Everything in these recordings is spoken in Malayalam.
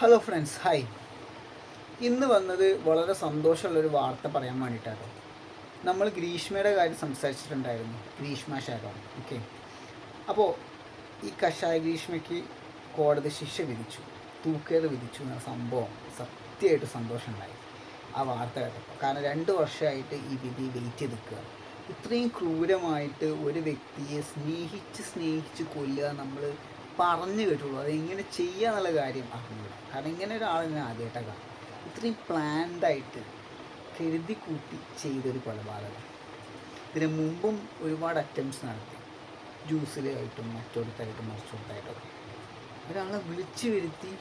ഹലോ ഫ്രണ്ട്സ് ഹായ് ഇന്ന് വന്നത് വളരെ സന്തോഷമുള്ളൊരു വാർത്ത പറയാൻ വേണ്ടിയിട്ടാണ് നമ്മൾ ഗ്രീഷ്മയുടെ കാര്യം സംസാരിച്ചിട്ടുണ്ടായിരുന്നു ഗ്രീഷ്മ ഷാരോൺ ഓക്കെ അപ്പോൾ ഈ കഷായ ഗ്രീഷ്മയ്ക്ക് കോടതി ശിക്ഷ വിധിച്ചു തൂക്കേത് വിധിച്ചു എന്ന സംഭവം സത്യമായിട്ട് സന്തോഷമുണ്ടായി. ആ വാർത്ത കേട്ടപ്പോൾ. കാരണം രണ്ട് വർഷമായിട്ട് ഈ വിധി വെയിറ്റ് നിൽക്കുക. ഇത്രയും ക്രൂരമായിട്ട് ഒരു വ്യക്തിയെ സ്നേഹിച്ച് സ്നേഹിച്ച് കൊല്ലുക നമ്മൾ പറഞ്ഞു കേട്ടുള്ളൂ. അത് എങ്ങനെ ചെയ്യുക എന്നുള്ള കാര്യം അറിഞ്ഞില്ല കാരണം ഇങ്ങനെ ഒരാളെ ഞാൻ കാണും ഇത്രയും പ്ലാൻഡായിട്ട് കരുതി കൂട്ടി ചെയ്തൊരു കൊലപാതകം. ഇതിന് മുമ്പും ഒരുപാട് അറ്റംപ്റ്റ്സ് നടത്തി. ജ്യൂസിലായിട്ടും മറ്റൊടുത്തായിട്ടും മറിച്ചൊടുത്തായിട്ടും ഒരാളെ വിളിച്ചു വരുത്തി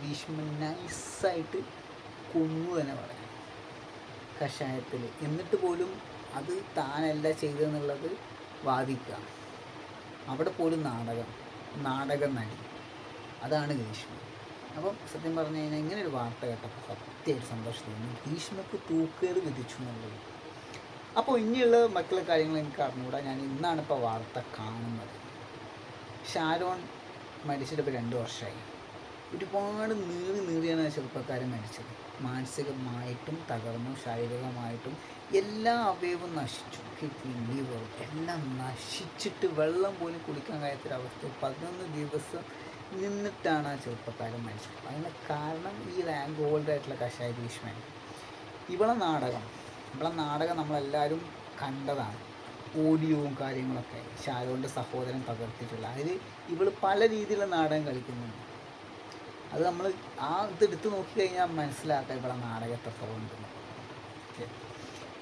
ഭീഷ്മൻ നൈസായിട്ട് കൊന്നു തന്നെ പറയാം കഷായത്തിൽ എന്നിട്ട് പോലും അത് താനല്ല ചെയ്തെന്നുള്ളത് വാദിക്കുക. അവിടെ പോലും നാടകം. നാടക നടി അതാണ് ഭീഷ്മ അപ്പം സത്യം പറഞ്ഞു കഴിഞ്ഞാൽ ഇങ്ങനെ ഒരു വാർത്ത കേട്ടപ്പോൾ സത്യമായിട്ട് സന്തോഷം തോന്നി ഭീഷ്മക്ക് തൂക്കേറ് വിധിച്ചു എന്നുള്ളത്. അപ്പോൾ ഇനിയുള്ള മറ്റുള്ള കാര്യങ്ങൾ എനിക്ക് അറിഞ്ഞുകൂടാ. ഞാൻ ഇന്നാണ് ഇപ്പോൾ വാർത്ത കാണുന്നത്. ഷാരോൺ മരിച്ചിട്ട് ഇപ്പോൾ രണ്ട് വർഷമായി. ഒരുപാട് നീറി നീറിയാണ് ചെറുപ്പക്കാരൻ മരിച്ചത്. മാനസികമായിട്ടും തകർന്നു ശാരീരികമായിട്ടും എല്ലാ അവയവും നശിച്ചു. കിഡ്നി എല്ലാം നശിച്ചിട്ട് വെള്ളം പോലും കുടിക്കാൻ കഴിയാത്തൊരവസ്ഥ. പതിനൊന്ന് ദിവസം നിന്നിട്ടാണ് ആ ചെറുപ്പക്കാരൻ മരിച്ചത്. അതിന് കാരണം ഈ റാങ്ക് ഹോൾഡർ ആയിട്ടുള്ള കഷായ ഭീഷ്മയാണ് ഇവളെ നാടകം. ഇവളെ നാടകം നമ്മളെല്ലാവരും കണ്ടതാണ്. ഓഡിയോവും കാര്യങ്ങളൊക്കെ ഷാരോന്റെ സഹോദരൻ പകർത്തിയിട്ടുള്ള. അതിൽ ഇവൾ പല രീതിയിലുള്ള നാടകം കളിക്കുന്നുണ്ട്. അത് നമ്മൾ ആ ഇതെടുത്ത് നോക്കിക്കഴിഞ്ഞാൽ മനസ്സിലാക്കാം ഇവളെ നാടകം എത്രത്തോളം.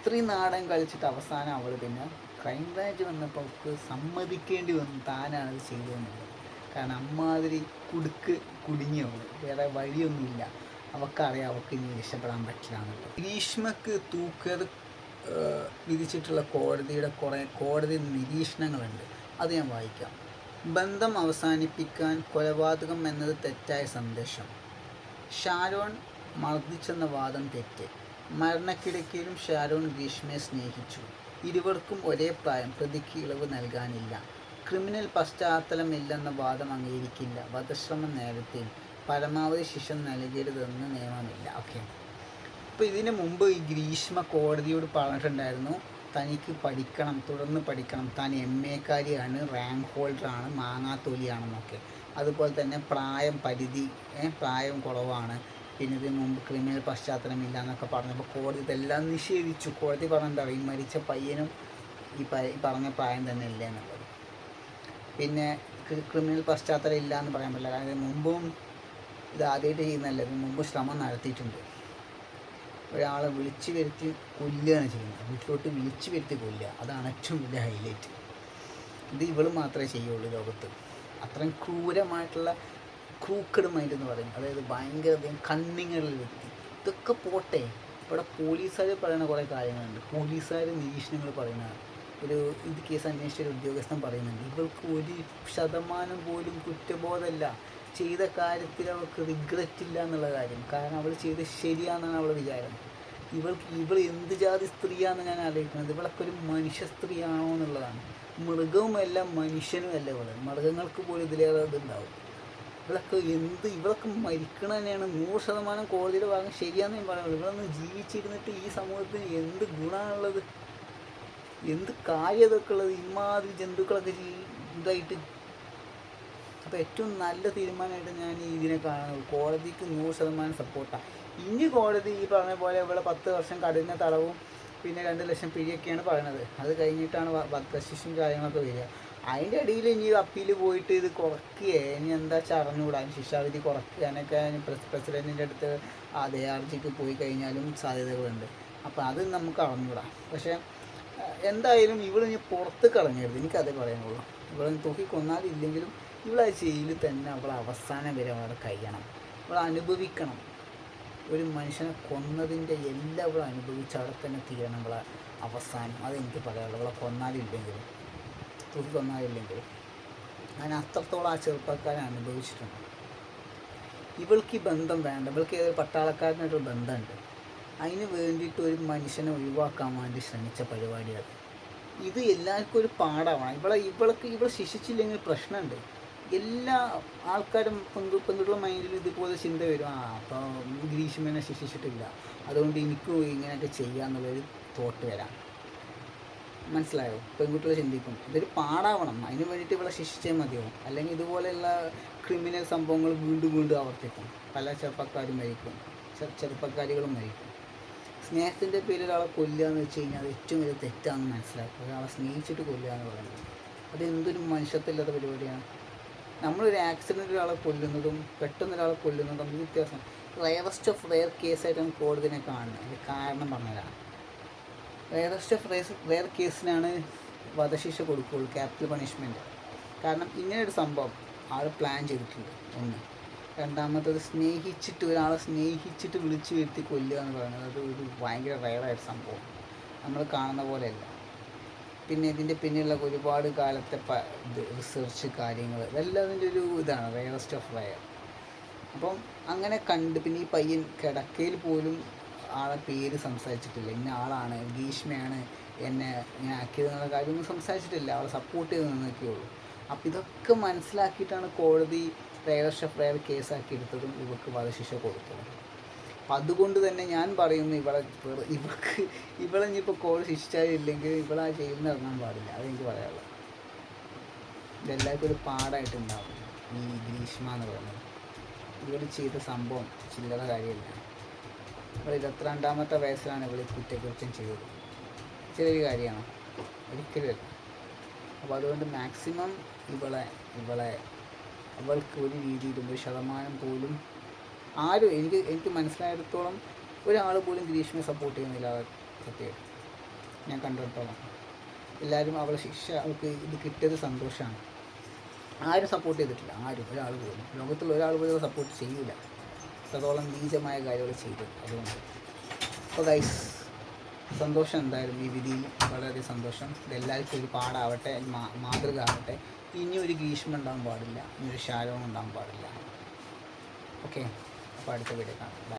ഇത്രയും നാടകം കളിച്ചിട്ട് അവസാനം അവൾ പിന്നെ ക്രൈം ബ്രാഞ്ച് വന്നപ്പോൾ അവൾക്ക് സമ്മതിക്കേണ്ടി വന്നു. താനാണ് അത് ചെയ്തതെന്നുള്ളത് കാരണം അമ്മാതിരി കുടുക്ക് കുടുങ്ങി അവൾ വേറെ വഴിയൊന്നുമില്ല. അവൾക്കറിയാം അവൾക്ക് ഇനി രക്ഷപ്പെടാൻ പറ്റില്ല എന്നുള്ളത് ഗ്രീഷ്മക്ക് തൂക്കർ വിധിച്ചിട്ടുള്ള കോടതിയുടെ കുറേ കോടതി നിരീക്ഷണങ്ങളുണ്ട്. അത് ഞാൻ വായിക്കാം. ബന്ധം അവസാനിപ്പിക്കാൻ കൊലപാതകം എന്നത് തെറ്റായ സന്ദേശം. ഷാരോൺ മർദ്ദിച്ചെന്ന വാദം തെറ്റ്. മരണക്കിടക്കയിലും ഷാരോൺ ഗ്രീഷ്മയെ സ്നേഹിച്ചു. ഇരുവർക്കും ഒരേ പ്രായം പ്രതിക്ക് ഇളവ് നൽകാനില്ല. ക്രിമിനൽ പശ്ചാത്തലമില്ലെന്ന വാദം അംഗീകരിക്കില്ല. വധശ്രമം നേരത്തെ പരമാവധി ശിക്ഷ നൽകരുതെന്ന് നിയമമില്ല. ഓക്കെ. അപ്പോൾ ഇതിന് മുമ്പ് ഈ ഗ്രീഷ്മ കോടതിയോട് പറഞ്ഞിട്ടുണ്ടായിരുന്നു തനിക്ക് പഠിക്കണം തുടർന്ന് പഠിക്കണം. താൻ എം എക്കാരിയാണ് റാങ്ക് ഹോൾഡറാണ് മാങ്ങാത്തൊലിയാണെന്നൊക്കെ. അതുപോലെ തന്നെ പ്രായം പരിധി പ്രായം കുറവാണ്. പിന്നെ ഇത് മുമ്പ് ക്രിമിനൽ പശ്ചാത്തലമില്ല എന്നൊക്കെ പറഞ്ഞപ്പോൾ കോടതി ഇതെല്ലാം നിഷേധിച്ചു. കോടതി പറഞ്ഞെന്താ? ഈ മരിച്ച പയ്യനും ഈ പറഞ്ഞ പ്രായം തന്നെ ഇല്ല എന്നുള്ളത്. പിന്നെ ക്രിമിനൽ പശ്ചാത്തലം ഇല്ല എന്ന് പറയാൻ പറ്റില്ല. കാരണം മുമ്പും ഇത് ആദ്യമായിട്ട് ചെയ്യുന്നതല്ല? ഇതിന് മുമ്പ് ശ്രമം നടത്തിയിട്ടുണ്ട്. ഒരാളെ വിളിച്ചു വരുത്തി കൊല്ലുകയാണ് ചെയ്യുന്നത്. വീട്ടിലോട്ട് വിളിച്ചു വരുത്തി കൊല്ലുക. അതാണ് ഏറ്റവും വലിയ ഹൈലൈറ്റ് ഇത് ഇവൾ മാത്രമേ ചെയ്യുള്ളൂ ലോകത്ത്. അത്രയും ക്രൂരമായിട്ടുള്ള ക്രൂക്കഡ് മൈൻഡ് എന്ന് പറയും അതായത് ഭയങ്കര അധികം കണ്ണിങ്ങുള്ള വ്യക്തി ഇതൊക്കെ പോട്ടെ. ഇവിടെ പോലീസുകാർ പറയുന്ന കുറേ കാര്യങ്ങളുണ്ട്. പോലീസുകാർ നിരീക്ഷണങ്ങൾ പറയുന്ന ഒരു ഇത് കേസ് അന്വേഷിച്ച ഒരു ഉദ്യോഗസ്ഥൻ പറയുന്നുണ്ട്. ഇവർക്ക് ഒരു ശതമാനം പോലും കുറ്റബോധമല്ല. ചെയ്ത കാര്യത്തിൽ അവൾക്ക് റിഗ്രറ്റ് ഇല്ല എന്നുള്ള കാര്യം. കാരണം അവൾ ചെയ്ത് ശരിയാണെന്നാണ് അവളുടെ വിചാരം. ഇവൾക്ക് ഇവൾ എന്ത് ജാതി സ്ത്രീയാണെന്ന് ഞാൻ ആലോചിക്കുന്നത്. ഇവളൊക്കെ ഒരു മനുഷ്യ സ്ത്രീയാണോ എന്നുള്ളതാണ്. മൃഗവുമല്ല മനുഷ്യനുമല്ല ഇവൾ മൃഗങ്ങൾക്ക് പോലും ഇതിലേറെ ഇതുണ്ടാവും. ഇവളൊക്കെ എന്ത് ഇവളൊക്കെ മരിക്കണ തന്നെയാണ്. നൂറ് ശതമാനം കോടതിയുടെ ഭാഗം ശരിയാന്ന് ഞാൻ പറയുള്ളൂ. ഇവളൊന്ന് ജീവിച്ചിരുന്നിട്ട് ഈ സമൂഹത്തിന് എന്ത് ഗുണമാണുള്ളത് എന്ത് കാര്യതൊക്കെ ഉള്ളത്? ഇമാതിരി ജന്തുക്കളൊക്കെ ഇതായിട്ട്. അപ്പോൾ ഏറ്റവും നല്ല തീരുമാനമായിട്ട് ഞാൻ ഇതിനെ കാണുന്നത് കോടതിക്ക് നൂറ് ശതമാനം സപ്പോർട്ടാണ് ഇനി കോടതി ഈ പറഞ്ഞ പോലെ ഇവിടെ പത്ത് വർഷം കഠിന തടവും പിന്നെ രണ്ട് ലക്ഷം പിഴയൊക്കെയാണ് പറയുന്നത് അത് കഴിഞ്ഞിട്ടാണ് വധശിക്ഷയും കാര്യങ്ങളൊക്കെ വരിക. അതിന്റെ ഇടയിൽ ഇനി അപ്പീൽ പോയിട്ട് ഇത് കുറയ്ക്കുകയെ ഇനി എന്താ വെച്ചാൽ അറിഞ്ഞുകൂടാ ശിക്ഷാവിധി കുറയ്ക്കാനൊക്കെ പ്രസിഡന്റിന്റെ അടുത്ത് അതേ ആർജിക്ക് പോയി കഴിഞ്ഞാലും സാധ്യതകളുണ്ട് അപ്പോൾ അത് നമുക്ക് അറിഞ്ഞുകൂടാ പക്ഷേ എന്തായാലും ഇവിടെ ഇനി പുറത്ത് കളഞ്ഞരുത്. എനിക്കതേ പറയാനുള്ളൂ. ഇവിടെ തൂക്കി കൊന്നാലില്ലെങ്കിലും ഇവിടെ ആ ജയിലിൽ തന്നെ അവൾ അവസാനം വരെ അവളെ കഴിയണം. അവൾ അനുഭവിക്കണം. ഒരു മനുഷ്യനെ കൊന്നതിന്റെ എല്ലാം അവൾ അനുഭവിച്ച് അവിടെ തന്നെ തീരണം. അവളെ അവസാനം. അതെനിക്ക് പറയാനുള്ളൂ. അവളെ കൊന്നാലില്ലെങ്കിലും കൊന്നാലില്ലെങ്കിലും ഞാൻ അത്രത്തോളം ആ ചെറുപ്പക്കാരൻ അനുഭവിച്ചിട്ടുണ്ട്. ഇവൾക്ക് ഈ ബന്ധം വേണ്ട. ഇവൾക്ക് ഏതൊരു പട്ടാളക്കാരനായിട്ടൊരു ബന്ധമുണ്ട്. അതിന് വേണ്ടിയിട്ട് ഒരു മനുഷ്യനെ ഒഴിവാക്കാൻ വേണ്ടി ശ്രമിച്ച പരിപാടിയാണ്. ഇത് എല്ലാവർക്കും ഒരു പാഠമാണ്. ഇവളെ ഇവൾക്ക് ഇവൾ ശിക്ഷിച്ചില്ലെങ്കിൽ പ്രശ്നമുണ്ട്. എല്ലാ ആൾക്കാരും പെങ്കു പെൺകുട്ടികളുടെ മൈൻഡിൽ ഇതുപോലെ ചിന്ത വരും. ആ അപ്പോൾ ഗ്രീഷ്മനെ ശിക്ഷിച്ചിട്ടില്ല. അതുകൊണ്ട് എനിക്കും ഇങ്ങനെയൊക്കെ ചെയ്യാമെന്നുള്ളൊരു തോട്ട് വരാം. മനസ്സിലായോ? പെൺകുട്ടികൾ ചിന്തിക്കും. ഇതൊരു പാടാവണം. അതിന് വേണ്ടിയിട്ട് ഇവിടെ ശിക്ഷിച്ചേ മതിയാവും. അല്ലെങ്കിൽ ഇതുപോലെയുള്ള ക്രിമിനൽ സംഭവങ്ങൾ വീണ്ടും വീണ്ടും ആവർത്തിക്കും. പല ചെറുപ്പക്കാരും മരിക്കും. ചെറുപ്പക്കാരികളും മരിക്കും. സ്നേഹത്തിന്റെ പേരിൽ ഒരാളെ കൊല്ലുക എന്ന് വെച്ച് കഴിഞ്ഞാൽ അത് ഏറ്റവും വലിയ തെറ്റാണെന്ന് മനസ്സിലാക്കുക ഒരാളെ സ്നേഹിച്ചിട്ട് കൊല്ലുക എന്ന് പറയുന്നത്. അത് എന്തൊരു മനുഷ്യത്വമില്ലാത്ത പരിപാടിയാണ്. നമ്മളൊരു ആക്സിഡന്റ് ഒരാളെ കൊല്ലുന്നതും പെട്ടെന്ന് ഒരാളെ കൊല്ലുന്നതും വ്യത്യാസം. റയറസ്റ്റ് ഓഫ് റെയർ കേസായിട്ടാണ് കോടതിനെ കാണുന്നത്. കാരണം പറഞ്ഞതാണ്. റയറസ്റ്റ് ഓഫ് റേസ് റെയർ കേസിനാണ് വധശിക്ഷ കൊടുക്കുകയുള്ളൂ ക്യാപിറ്റൽ പണിഷ്മെന്റ് കാരണം ഇങ്ങനൊരു സംഭവം ആൾ പ്ലാൻ ചെയ്തിട്ടുണ്ട്. ഒന്ന്. രണ്ടാമത്തത് സ്നേഹിച്ചിട്ട് ഒരാളെ സ്നേഹിച്ചിട്ട് വിളിച്ചു വരുത്തി കൊല്ലുക എന്ന് പറയുന്നത് അത് ഒരു ഭയങ്കര റയറായിട്ട് സംഭവം നമ്മൾ കാണുന്ന പോലെയല്ല. പിന്നെ ഇതിന്റെ പിന്നിലുള്ള ഒരുപാട് കാലത്തെ പ ഇത് റിസർച്ച് കാര്യങ്ങൾ ഇതെല്ലാം അതിന്റെ ഒരു ഇതാണ് റയറസ്റ്റ് ഓഫ് റയർ അപ്പം അങ്ങനെ കണ്ട് പിന്നെ ഈ പയ്യൻ കിടക്കയിൽ പോലും ആളെ പേര് സംസാരിച്ചിട്ടില്ല. ഇന്ന ആളാണ് ഭീഷ്മയാണ് എന്നെ ഞാൻ ആക്കിയത് എന്നുള്ള കാര്യമൊന്നും സംസാരിച്ചിട്ടില്ല. അവളെ സപ്പോർട്ട് ചെയ്ത് നിന്നൊക്കെയുള്ളൂ അപ്പം ഇതൊക്കെ മനസ്സിലാക്കിയിട്ടാണ് കോടതി പ്രേവർഷ റയർ കേസാക്കി എടുത്തതും ഇവർക്ക് വധശിക്ഷ കൊടുത്തതും. അപ്പം അതുകൊണ്ട് തന്നെ ഞാൻ പറയുന്നു ഇവളെ ഇവർക്ക് ഇവളെ ഇനിയിപ്പോൾ കോടതി ശിക്ഷിച്ചാലില്ലെങ്കിൽ ആ ചെയ്യുന്ന ഇറങ്ങാൻ പാടില്ല. അതെനിക്ക് പറയാനുള്ളത്. ഇതെല്ലാവർക്കും ഒരു പാടായിട്ടുണ്ടാവും ഈ ഗ്രീഷ്മ എന്ന് പറയുന്നത്. ഇവർ ചെയ്ത സംഭവം ചില്ലറ കാര്യമില്ല. ഇവൾ ഇരുപത്തിരണ്ടാമത്തെ വയസ്സിലാണ് ഇവൾ കുറ്റകൃത്യം ചെയ്തത്. ചെറിയൊരു കാര്യമാണ്. ഒരിക്കലും അപ്പോൾ അതുകൊണ്ട് മാക്സിമം ഇവളെ ഇവളെ അവൾക്ക് ഒരു രീതിയിലും ഒരു ശതമാനം പോലും ആരും എനിക്ക് എനിക്ക് മനസ്സിലായിടത്തോളം ഒരാൾ പോലും ഗ്രീഷ്മയെ സപ്പോർട്ട് ചെയ്യുന്നില്ല. അവർ സത്യം. ഞാൻ കണ്ടിടത്തോളം. എല്ലാവരും അവളെ ശിക്ഷ അവൾക്ക് ഇത് കിട്ടിയത് സന്തോഷമാണ്. ആരും സപ്പോർട്ട് ചെയ്തിട്ടില്ല. ആരും ഒരാൾ പോലും. ലോകത്തിൽ ഒരാൾ പോലും സപ്പോർട്ട് ചെയ്യൂല. അത്രത്തോളം നീചമായ കാര്യങ്ങൾ ചെയ്തു. അതുകൊണ്ട്. അപ്പോൾ ഗൈസ് സന്തോഷം എന്തായാലും ഈ വിധിയിൽ? വളരെ സന്തോഷം. ഇതെല്ലാവർക്കും ഒരു പാടാവട്ടെ മാതൃക ആവട്ടെ ഇനി ഒരു ഗ്രീഷ്മ ഉണ്ടാകാൻ പാടില്ല ഇനി ഒരു ശാലവും ഉണ്ടാകാൻ പാടില്ല. ഓക്കെ അപ്പോൾ അടുത്ത വീഡിയോ കാണാം.